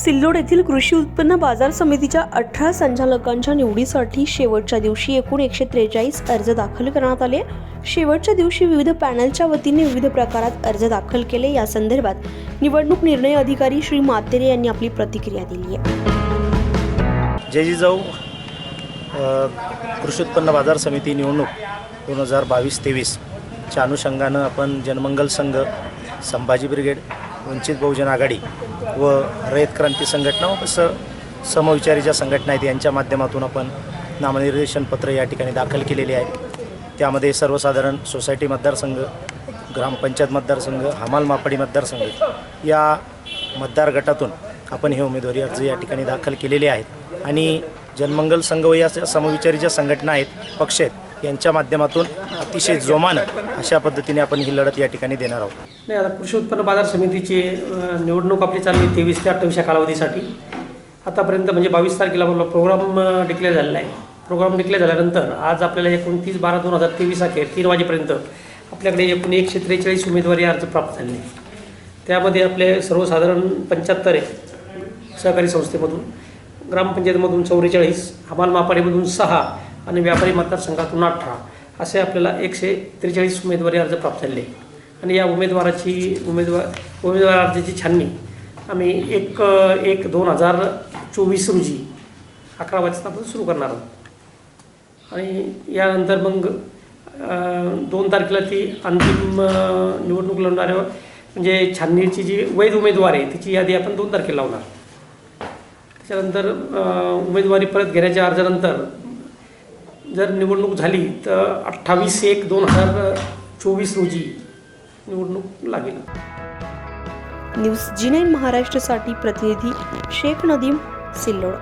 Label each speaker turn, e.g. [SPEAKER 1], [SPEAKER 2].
[SPEAKER 1] सिल्लोड येथील कृषी उत्पन्न बाजार समितीच्या अठरा संचालकांच्या निवडीसाठी शेवटच्या दिवशी एकूण एकशे त्रेचाळीस अर्ज दाखल करण्यात आले. शेवटच्या दिवशी विविध पॅनलच्या वतीने विविध प्रकारात अर्ज दाखल केले. या संदर्भात निवडणूक निर्णय अधिकारी श्री मातेरे यांनी आपली प्रतिक्रिया दिली आहे.
[SPEAKER 2] जय जिजाऊ जाऊ. कृषी उत्पन्न बाजार समिती निवडणूक दोन हजार बावीस तेवीसच्या अनुषंगानं आपण जनमंगल संघ संभाजी ब्रिगेड वंचित बहुजन आघाडी व रयत क्रांती संघटना व स समविचारीच्या संघटना आहेत यांच्या माध्यमातून आपण नामनिर्देशन पत्र या ठिकाणी दाखल केलेली आहे. त्यामध्ये सर्वसाधारण सोसायटी मतदारसंघ ग्रामपंचायत मतदारसंघ हमाल मापाडी मतदारसंघ या मतदार गटातून आपण हे उमेदवारी अर्ज या ठिकाणी दाखल केलेले आहेत. आणि जनमंगल संघ व या समविचारीच्या संघटना आहेत पक्ष आहेत यांच्या माध्यमातून अतिशय जोमानं अशा पद्धतीने आपण ही लढत या ठिकाणी देणार आहोत.
[SPEAKER 3] नाही आता कृषी उत्पन्न बाजार समितीची निवडणूक आपली चालली तेवीस ते अठ्ठावीस या कालावधीसाठी. आतापर्यंत म्हणजे बावीस तारखेला आपला प्रोग्राम डिक्लेअर झालेला आहे. प्रोग्राम डिक्लेअर झाल्यानंतर आज आपल्याला एकोणतीस बारा दोन हजार तेवीस अखेर तीन वाजेपर्यंत आपल्याकडे एकूण एकशे त्रेचाळीस उमेदवारी अर्ज प्राप्त झाले. त्यामध्ये आपले सर्वसाधारण पंच्याहत्तर आहे सहकारी संस्थेमधून ग्रामपंचायतमधून चौवेचाळीस हमाल मापाडीमधून सहा आणि व्यापारी मतदारसंघातून अठरा असे आपल्याला एकशे त्रेचाळीस उमेदवारी अर्ज प्राप्त झाले. आणि या उमेदवाराची उमेदवार उमेदवार अर्जाची छाननी आम्ही एक एक दोन हजार चोवीस रोजी अकरा वाजता आपण सुरू करणार आहोत. आणि यानंतर मग दोन तारखेला ती अंतिम निवडणूक लढणाऱ्या म्हणजे छाननीची जी वैध उमेदवार आहे तिची यादी आपण दोन तारखेला लावणार. त्याच्यानंतर उमेदवारी परत घेण्याच्या अर्जानंतर जर निवडणूक झाली तर अठ्ठावीस एक दोन हजार चोवीस रोजी निवडणूक लागेल.
[SPEAKER 1] न्यूज जी नाईन प्रतिनिधी शेख नदीम सिल्लोड.